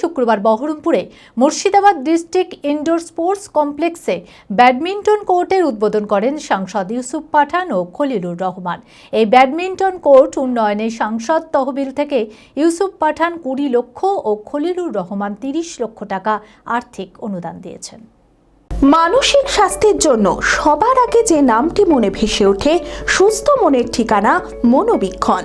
শুক্রবার বহরমপুরে Murshidabad district indoor sports কমপ্লেক্সে ব্যাডমিন্টন কোর্টের উদ্বোধন করেন সাংসদ ইউসুফ পাঠান ও খলিলুর রহমান। এই ব্যাডমিন্টন কোর্ট উন্নয়নে সাংসদ তহবিল থেকে ইউসুফ পাঠান কুড়ি লক্ষ ও খলিলুর রহমান তিরিশ লক্ষ টাকা আর্থিক অনুদান দিয়েছেন। মানসিক স্বাস্থ্যের জন্য সবার আগে যে নামটি মনে ভেসে ওঠে, সুস্থ মনের ঠিকানা মনোবীক্ষণ।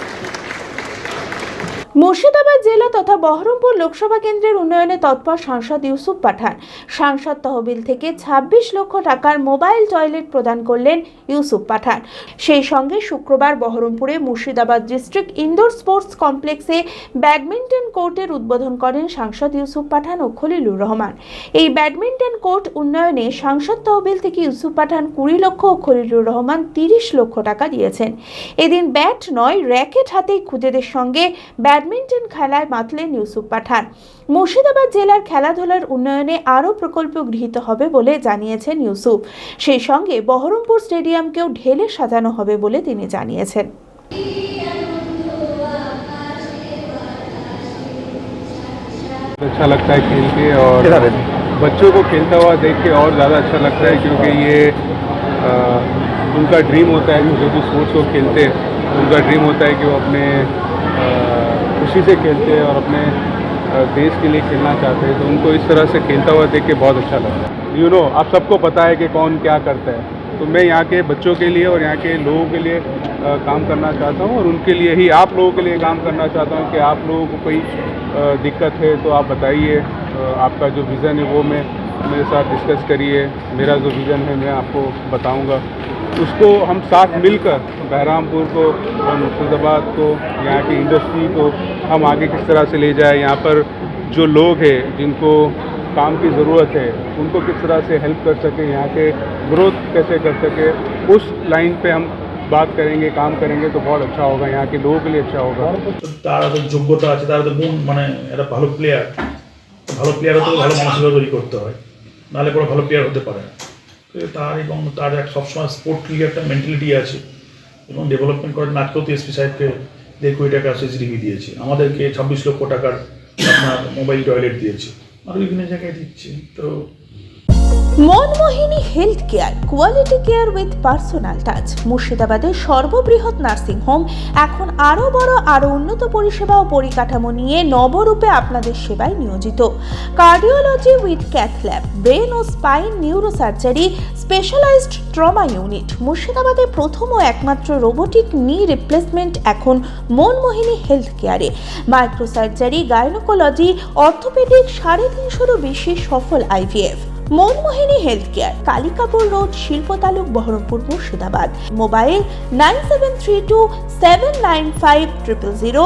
Murshidabad জেলা তথা বহরমপুর লোকসভা কেন্দ্রের উন্নয়নে তৎপর সাংসদ ইউসুফ পাঠান। সাংসদ তহবিল থেকে ২৬ লক্ষ টাকার মোবাইল টয়লেট প্রদান করলেন ইউসুফ পাঠান। সেই সঙ্গে শুক্রবার বহরমপুরে মুর্শিদাবাদ ডিস্ট্রিক্ট ইনডোর স্পোর্টস কমপ্লেক্সে ব্যাডমিন্টন কোর্টের উদ্বোধন করেন সাংসদ ইউসুফ পাঠান ও খলিলুর রহমান। এই ব্যাডমিন্টন কোর্ট উন্নয়নে সাংসদ তহবিল থেকে ইউসুফ পাঠান কুড়ি লক্ষ ও খলিলুর রহমান তিরিশ লক্ষ টাকা দিয়েছেন। এদিন ব্যাট নয়, র্যাকেট হাতেই খুদেদের সঙ্গে ব্যাডমিন্টন খেলায় মাতলেন ইউসুফ পাঠান মুর্শিদাবাদ জেলার খেলাধুলার উন্নয়নে আরও প্রকল্প গৃহীত হবে বলে জানিয়েছেন ইউসুফ সেই সঙ্গে বহরমপুর স্টেডিয়ামকেও ঢেলে সাজানো হবে বলে তিনি জানিয়েছেন अच्छा लगता है खेल के और बच्चों को खेलता हुआ देख के और ज़्यादा अच्छा लगता है क्योंकि ये आ, उनका ड्रीम होता है जो भी स्पोर्ट्स को खेलते हैं उनका ड्रीम होता है कि वो अपने आ, खुशी से खेलते हैं और अपने देश के लिए खेलना चाहते हैं तो उनको इस तरह से खेलता हुआ देख के बहुत अच्छा लगता है। यू नो आप सबको पता है कि कौन क्या करता है। तो मैं यहाँ के बच्चों के लिए और यहाँ के लोगों के लिए आ, काम करना चाहता हूँ और उनके लिए ही आप लोगों के लिए काम करना चाहता हूँ कि आप लोगों को कोई दिक्कत है तो आप बताइए आपका जो विज़न है वो मैं मेरे साथ डिस्कस करिए मेरा जो विज़न है मैं आपको बताऊंगा उसको हम साथ मिलकर बहरामपुर को और मुर्शिदाबाद को यहाँ की इंडस्ट्री को हम आगे किस तरह से ले जाए यहाँ पर जो लोग हैं जिनको काम की ज़रूरत है उनको किस तरह से हेल्प कर सके यहाँ के ग्रोथ कैसे कर सके उस लाइन पे हम बात करेंगे काम करेंगे तो बहुत अच्छा होगा यहाँ के लोगों के लिए अच्छा होगा তো তারা তো যোগ্যতা আছে তারা তো গুণ মানে একটা ভালো প্লেয়ার ভালো প্লেয়ার হতে হলে ভালো মানসিকতা তৈরি করতে হয় নাহলে কোনো ভালো প্লেয়ার হতে পারে না। তার এবং তার এক সবসময় স্পোর্ট লিগে একটা মেন্টালিটি আছে এবং ডেভেলপমেন্ট করার নাটকেও তো এসপি সাহেবকে দেড় কোটি টাকা সিসিটিভি দিয়েছে। আমাদেরকে ছাব্বিশ লক্ষ টাকার আপনার মোবাইল টয়লেট দিয়েছে। আরও বিভিন্ন জায়গায় দিচ্ছে। তো Manmohini health care quality care with personal touch মুর্শিদাবাদের সর্ববৃহৎ নার্সিং হোম এখন আরও বড় আরও উন্নত পরিষেবা ও পরিকাঠামো নিয়ে নবরূপে আপনাদের সেবায় নিয়োজিত। Cardiology with cath lab brain O spine neurosurgery specialised trauma unit মুর্শিদাবাদে প্রথম ও একমাত্র রোবোটিক নি রিপ্লেসমেন্ট এখন মনমোহিনী হেলথ কেয়ারে মাইক্রোসার্জারি গাইনোকোলজি অর্থোপেডিক সাড়ে তিনশোরও বেশি সফল IVF Manmohini health care Kalikapur road, শিল্প তালুক, Baharampur, Murshidabad. Mobile nine seven three two seven nine five triple zero.